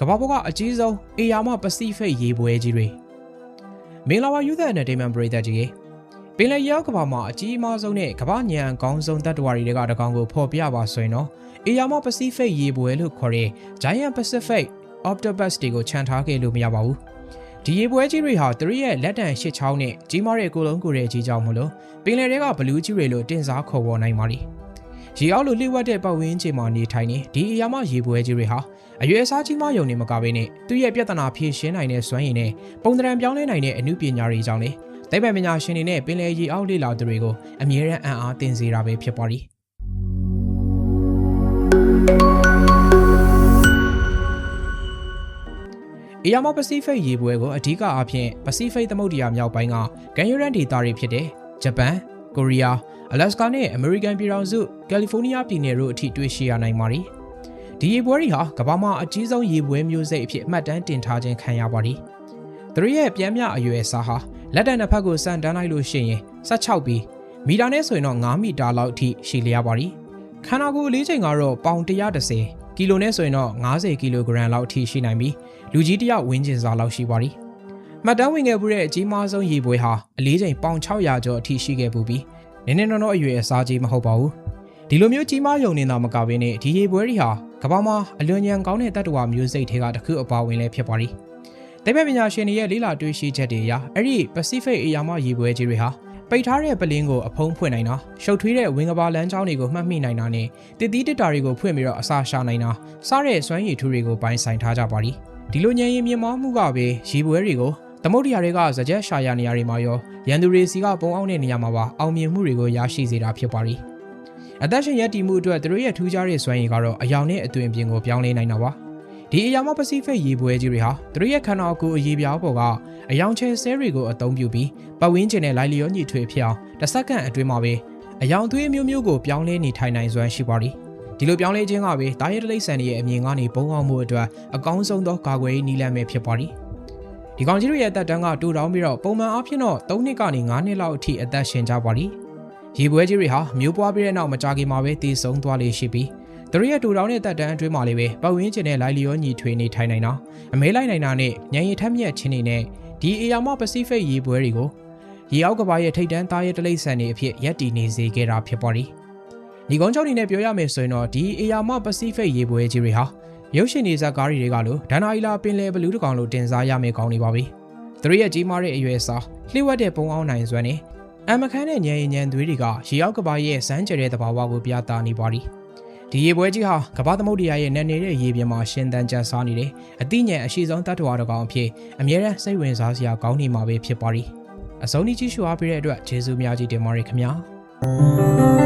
ကမ္ဘာပေါ်ကအကြီးဆုံးအေယာမပစိဖိတ်ရေပွဲကြီးတွေမင်္ဂလာပါ Youth Entertainment ပရိသတ်ကြီးရေပင်လယ်ရောက်ကမ္ဘာမှာအကြီးအမားဆုံးနဲ့ကမ္ဘာညံအကောင်းဆုံးတတ္တဝါတွေကတကောင်ကိုဖော်ပြပါဆိုရင်တော့အေယာမပစိဖိတ်ရေပွဲလို့ခေါ်တဲ့ Giant Pacific Octopus တွေကိုခြံထားခဲ့လို့မရပါဘူးဒီရေပွဲကြီးတွေဟာသူတို့ရဲ့လက်တံရှစ်ချောင်းနဲ့ကြီးမားတဲ့ကိုလုံးကိုယ်ရဲ့ကြီးကြောင်မလို့ပင်လယ်တွေကဘလူးကြီးတွေလို့တင်စားခေါ်ပေါ်နိုင်ပါလိမ့် ရေအောက်လိုလှိဝက်တဲ့ပတ်ဝန်းကျင်မှာနေထိုင်နေဒီအရာမရေပွဲကြီးတွေဟာအရွယ်အစားကြီးမယုံနေမကဘဲနဲ့သူ့ရဲ့ပြဿနာဖြေရှင်းနိုင်တဲ့စွမ်းရည်နဲ့ပုံသဏ္ဍာန်ပြောင်းလဲနိုင်တဲ့အမှုပညာတွေကြောင့်လေသိပ္ပံပညာရှင်တွေနဲ့ပင်လယ်ရေအောက်လေ့လာသူတွေကိုအမြဲတမ်းအံ့အားသင်စေတာပဲဖြစ်ပါလိမ့်အီယာမပစိဖိတ်ရေပွဲကိုအဓိကအားဖြင့်ပစိဖိတ်သမုဒ္ဒရာမြောက်ပိုင်းကဂန်ယူရန်ဒေသတွေဖြစ်တဲ့ဂျပန်၊ ကိုရီးယား၊အလက်စကာနဲ့အမေရိကန်ပြည်ထောင်စုကယ်လီဖိုးနီးယားပြည်နယ်တို့အထိတွေ့ရှိရနိုင်ပါတယ်။ဒီရေပွဲတွေဟာကမ္ဘာမှာအကြီးဆုံးရေပွဲမျိုးစိတ်အဖြစ်အမှတ်တမ်းတင်ထားခြင်းခံရပါတယ်။သူတို့ရဲ့ပြန်မြအရွယ်အစားဟာလက်တံနှစ်ဖက်ကိုစံတန်းလိုက်လို့ရှိရင်16ပြီးမီတာနဲ့ဆိုရင်တော့9မီတာလောက်အထိရှိလျက်ပါတယ်။ခန္ဓာကိုယ်အလေးချိန်ကတော့ပေါင်130ကီလိုနဲ့ဆိုရင်တော့90ကီလိုဂရမ်လောက်အထိရှိနိုင်ပြီးလူကြီးတစ်ယောက်ဝင်းကျင်စာလောက်ရှိပါတယ်။ မှတ်တမ်းဝင်ခဲ့မှုတဲ့အကြီးမားဆုံးရေပွဲဟာအလေးချိန်ပေါင်600ကျော်အထိရှိခဲ့ပူပြီးနည်းနည်းနော်နော်အရွယ်အစားကြီးမဟုတ်ပါဘူး။ဒီလိုမျိုးကြီးမားယုံနေတာမကဘဲနဲ့ဒီရေပွဲတွေဟာကမ္ဘာမှာအလွန်ညံကောင်းတဲ့တတ္တဝါမျိုးစိတ်တွေကတစ်ခုအပါဝင်လည်းဖြစ်ပါလိမ့်။တိပ္ပံပညာရှင်တွေရဲ့လေ့လာတွေ့ရှိချက်တွေအရအဲ့ဒီ Pacific အေယာမရေပွဲကြီးတွေဟာပိတ်ထားတဲ့ပလင်းကိုအဖုံးဖွင့်နိုင်တာရှုပ်ထွေးတဲ့ဝင်းကဘာလမ်းကြောင်းတွေကိုမှတ်မိနိုင်တာနဲ့တည်တည်တစ်တာတွေကိုဖွင့်ပြီးတော့အစာရှာနိုင်တာစားတဲ့စွမ်းရည်ထူတွေကိုပိုင်ဆိုင်ထားကြပါလိမ့်ဒီလိုညံရင်မြင်မောမှုကပဲရေပွဲတွေကို သမုဒ္ဒရာတွေကဇကြက်ရှာရနေရာတွေမှာရောရန်သူတွေစီကပုံအောင်တဲ့နေရာမှာပါအောင်မြင်မှုတွေကိုရရှိစေတာဖြစ်ပါလိမ့်အသက်ရှင်ရပ်တည်မှုအတွက်သူတို့ရဲ့ထူးခြားတဲ့စွမ်းရည်ကတော့အယောင်နဲ့အသွင်ပြင်ကိုပြောင်းလဲနိုင်တာပါဒီအယောင်မပစိဖိတ်ရေပွဲကြီးတွေဟာသူတို့ရဲ့ခန္ဓာကိုယ်အရေးပြားပေါ်ကအယောင်ချဲဆဲတွေကိုအသုံးပြုပြီးပတ်ဝန်းကျင်နဲ့လိုက်လျောညီထွေဖြစ်အောင်တစ်စက္ကန့်အတွင်းမှာပဲအယောင်သွေးမျိုးမျိုးကိုပြောင်းလဲနေထိုင်နိုင်စွမ်းရှိပါလိမ့်ဒီလိုပြောင်းလဲခြင်းကပဲတာရဲတလိษံရဲ့အမြင်ကနေပုံအောင်မှုအတွက်အကောင်းဆုံးသောကာကွယ်ရေးနည်းလမ်းပဲဖြစ်ပါလိမ့် ဒီကောင်ကြီးတို့ရဲ့အသက်တန်းကတူတောင်းပြီးတော့ပုံမှန်အားဖြင့်တော့3နှစ်ကနေ9နှစ်လောက်အထိအသက်ရှင်ကြပါလိမ့်ရေပွဲကြီးတွေဟာမျိုးပွားပြီးတဲ့နောက်မကြခင်မှာပဲတည်ဆုံးသွားလေရှိပြီးသူတို့ရဲ့တူတောင်းတဲ့တက်တန်းအတွင်းမှာလေးပဲပတ်ဝန်းကျင်နဲ့လိုက်လျောညီထွေနေထိုင်နိုင်တာအမဲလိုက်နိုင်တာနဲ့ညံရီထက်မြက်ခြင်းတွေနဲ့ဒီအေယာမပစိဖိတ်ရေပွဲတွေကိုရေအောက်ကဘာရဲ့ထိတ်တန်းသားရဲ့တလိษံတွေအဖြစ်ရပ်တည်နေစေခဲ့တာဖြစ်ပါလိမ့်ဒီကုန်းချုပ်အနေနဲ့ပြောရမယ်ဆိုရင်တော့ဒီအေယာမပစိဖိတ်ရေပွဲကြီးတွေဟာ ရုပ်ရှင်နေဇာကားတွေကလို့ဒန်နာအီလာပင်လယ်ဘလူးတကောင်လို့တင်စားရမယ်ကောင်းနေပါပြီသူတို့ရဲ့ကြီးမားတဲ့အရွယ်အစားလှိဝက်တဲ့ပုံအောင်နိုင်စွမ်းနဲ့အမခန်းတဲ့ညံရင်ညံသွေးတွေကရေအောက်ကဘာရဲ့စမ်းကြဲတဲ့သဘာဝကိုပြသနေပါလိမ့်ဒီရေပွဲကြီးဟာကမ္ဘာသမုဒ္ဒရာရဲ့နယ်နေတဲ့ရေပြင်မှာရှင်သန်ကြံစားနေတယ်။အသိဉာဏ်အရှိဆုံးတတ်တော်တော်ကောင်အဖြစ်အမြဲတမ်းစိတ်ဝင်စားစရာကောင်းနေမှာပဲဖြစ်ပါ ರಿ ။အစုံကြီးကြည့်ရှုအားပေးတဲ့အတွက်ကျေးဇူးများကြီးတင်ပါတယ်ခင်ဗျာ။